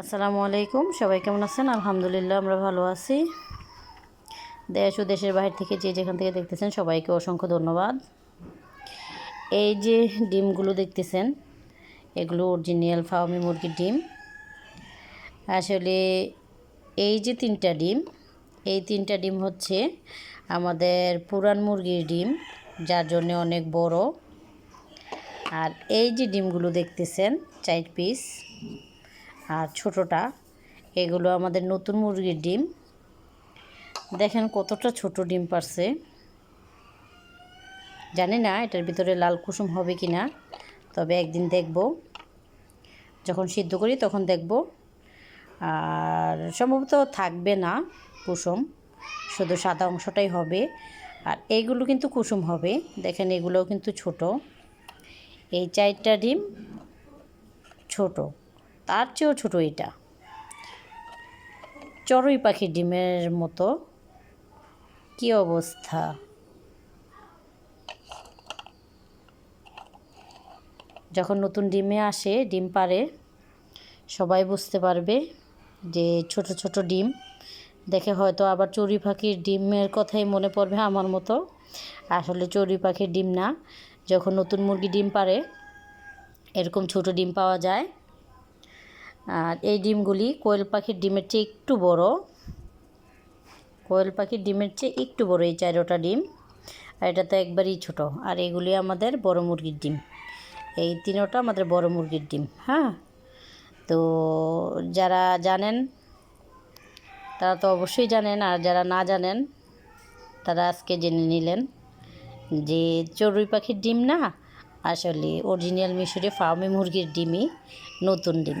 আসসালামু আলাইকুম। সবাই কেমন আছেন? আলহামদুলিল্লাহ, আমরা ভালো আছি। দেশ ও দেশের বাহির থেকে যে যেখান থেকে দেখতেছেন, সবাইকে অসংখ্য ধন্যবাদ। এই যে ডিমগুলো দেখতেছেন, এগুলো অরিজিনাল ফার্মি মুরগির ডিম। আসলে এই যে তিনটা ডিম, এই তিনটা ডিম হচ্ছে আমাদের পুরান মুরগির ডিম, যার জন্য অনেক বড়। আর এই যে ডিমগুলো দেখতেছেন, চার পিস আর ছোটোটা, এগুলো আমাদের নতুন মুরগির ডিম। দেখেন কতটা ছোট ডিম পারছে। জানি না এটার ভিতরে লাল কুসুম হবে কি না তবে একদিন দেখব। যখন সিদ্ধ করি তখন দেখব। আর সম্ভবত থাকবে না কুসুম, শুধু সাদা অংশটাই হবে। আর এইগুলো কিন্তু কুসুম হবে, দেখেন এগুলোও কিন্তু ছোট। এই চারটা ডিম ছোট। তার চেয়েও ছোট এটা। চড়ুই পাখির ডিমের মতো। কি অবস্থা? যখন নতুন ডিমে আসে, ডিম পারে সবাই বুঝতে পারবে যে ছোট ছোট ডিম, দেখে হয়তো আবার চড়ুই পাখির ডিমের কথাই মনে পড়বে আমার মতো। আসলে চড়ুই পাখির ডিম না, যখন নতুন মুরগি ডিম পারে এরকম ছোট ডিম পাওয়া যায় আর এই ডিমগুলি কোয়েল পাখির ডিমের চেয়ে একটু বড়। কোয়েল পাখির ডিমের চেয়ে একটু বড় এই চারোটা ডিম। আর এটা তো একবারই ছোট। আর এগুলি আমাদের বড় মুরগির ডিম। এই তিনোটা আমাদের বড় মুরগির ডিম হ্যাঁ? তো যারা জানেন, তারা তো অবশ্যই জানেন। আর যারা না জানেন, তারা আজকে জেনে নিলেন যে চড়ুই পাখির ডিম না, আসলে অরিজিনাল মিশরে ফার্মি মুরগির ডিমই নতুন ডিম।